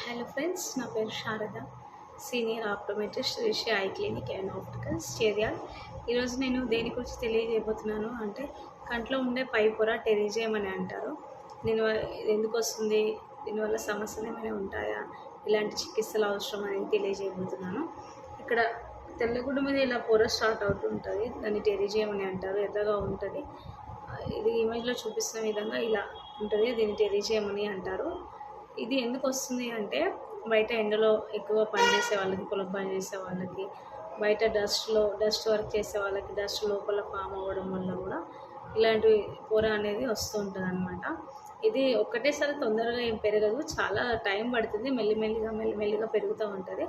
Hello friends నా పేరు Sharada. Senior optometrist Rishi eye clinic and opticals Cheriyal ఈరోజు నేను దేని గురించి తెలియజేయబోతున్నాను అంటే కంట్లో ఉండే పై పొర టెరిజియం అని అంటారు. దీని వల్ల ఇది ఎందుకు వస్తుంది? దీనివల్ల సమస్యలు ఏమైనా ఉంటాయా? ఇలాంటి చికిత్సలు అవసరం అనేది తెలియజేయబోతున్నాను. ఇక్కడ తెల్లగుడ్డ మీద ఇలా పొర స్టార్ట్ అవుతుంటుంది దాన్ని టెరిజియం అని అంటారు. ఎర్రగా ఉంటుంది. ఇది ఇమేజ్లో చూపిస్తున్న విధంగా ఇలా ఉంటుంది. దీన్ని టెరిజియం అని అంటారు. ఇది ఎందుకు వస్తుంది అంటే బయట ఎండలో ఎక్కువ పని చేసే వాళ్ళకి పొలం పని చేసే వాళ్ళకి బయట డస్ట్లో డస్ట్ వర్క్ చేసే వాళ్ళకి డస్ట్ లోపల ఫామ్ అవ్వడం వల్ల కూడా ఇలాంటి పొర అనేది వస్తూ ఉంటుంది అనమాట ఇది ఒక్కటేసారి తొందరగా ఏం పెరగదు. చాలా టైం పడుతుంది. మెల్లిమెల్లిగా మెల్లిమెల్లిగా పెరుగుతూ ఉంటుంది.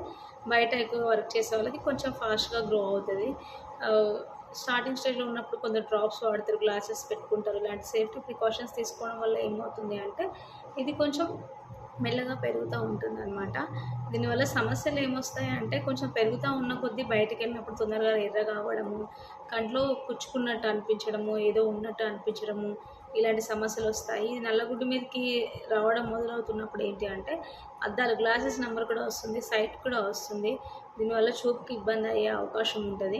బయట ఎక్కువ వర్క్ చేసే వాళ్ళకి కొంచెం ఫాస్ట్గా గ్రో అవుతుంది. స్టార్టింగ్ స్టేజ్లో ఉన్నప్పుడు కొందరు డ్రాప్స్ వాడతారు గ్లాసెస్ పెట్టుకుంటారు. ఇలాంటి సేఫ్టీ ప్రికాషన్స్ తీసుకోవడం వల్ల ఏమవుతుంది అంటే ఇది కొంచెం మెల్లగా పెరుగుతూ ఉంటుంది అనమాట దీనివల్ల సమస్యలు ఏమొస్తాయి అంటే కొంచెం పెరుగుతూ ఉన్న కొద్దీ బయటకు వెళ్ళినప్పుడు తొందరగా ఎర్ర కావడము కంట్లో కుచ్చుకున్నట్టు అనిపించడము ఏదో ఉన్నట్టు అనిపించడము ఇలాంటి సమస్యలు వస్తాయి. ఇది నల్లగుడ్డు మీదకి రావడం మొదలవుతున్నప్పుడు ఏంటి అంటే అద్దాలు గ్లాసెస్ నెంబర్ కూడా వస్తుంది సైట్ కూడా వస్తుంది. దీనివల్ల చూపుకి ఇబ్బంది అయ్యే అవకాశం ఉంటుంది.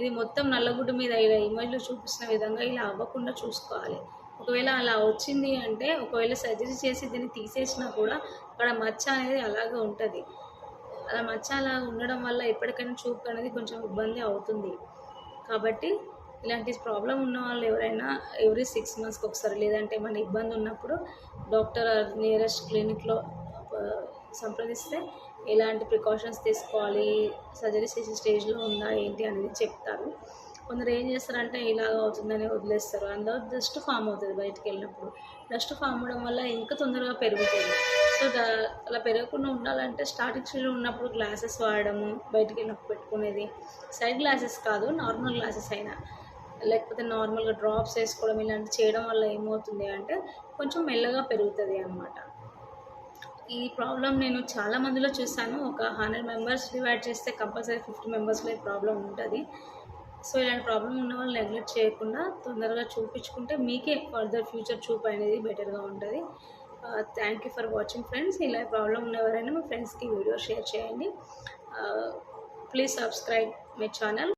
ఇది మొత్తం నల్లగుడ్డు మీద ఇలా ఇమేజ్లో చూపిస్తున్న విధంగా ఇలా అవ్వకుండా చూసుకోవాలి. ఒకవేళ అలా వచ్చింది అంటే ఒకవేళ సర్జరీ చేసి దీన్ని తీసేసినా కూడా అక్కడ మచ్చ అనేది అలాగే ఉంటుంది. అలా మచ్చ అలా ఉండడం వల్ల ఎప్పటికైనా చూపు అనేది కొంచెం ఇబ్బంది అవుతుంది. కాబట్టి ఇలాంటి ప్రాబ్లం ఉన్న వాళ్ళు ఎవరైనా ఎవ్రీ సిక్స్ మంత్స్కి ఒకసారి లేదంటే ఏమైనా ఇబ్బంది ఉన్నప్పుడు డాక్టర్ నియరెస్ట్ క్లినిక్లో సంప్రదిస్తే ఎలాంటి ప్రికాషన్స్ తీసుకోవాలి సర్జరీ చేసే స్టేజ్లో ఉందా ఏంటి అనేది చెప్తారు. కొందరు ఏం చేస్తారంటే ఇలాగ అవుతుందని వదిలేస్తారు. అందులో డస్ట్ ఫామ్ అవుతుంది బయటికి వెళ్ళినప్పుడు. డస్ట్ ఫామ్ అవడం వల్ల ఇంకా తొందరగా పెరుగుతుంది. సో దా- అలా పెరగకుండా ఉండాలంటే స్టార్టింగ్ స్టేజ్లో ఉన్నప్పుడు గ్లాసెస్ వాడడము బయటికి వెళ్ళినప్పుడు పెట్టుకునేది. సైడ్ గ్లాసెస్ కాదు నార్మల్ గ్లాసెస్ అయినా. లేకపోతే నార్మల్గా డ్రాప్స్ వేసుకోవడం ఇలాంటి చేయడం వల్ల ఏమవుతుంది అంటే కొంచెం మెల్లగా పెరుగుతుంది అన్నమాట. ఈ ప్రాబ్లం నేను చాలా మందిలో చూసాను ఒక హండ్రెడ్ మెంబర్స్ డివైడ్ చేస్తే కంపల్సరీ ఫిఫ్టీ మెంబర్స్లో ఈ ప్రాబ్లం ఉంటుంది. సో ఇలాంటి ప్రాబ్లం ఉన్న వాళ్ళు నెగ్లెక్ట్ చేయకుండా తొందరగా చూపించుకుంటే మీకే ఫర్దర్ ఫ్యూచర్ చూపు అనేది బెటర్గా ఉంటుంది. Thank you for watching friends ఇలా ప్రాబ్లం ఉన్నవారైనా మా మీ ఫ్రెండ్స్కి వీడియో షేర్ చేయండి. Please subscribe my channel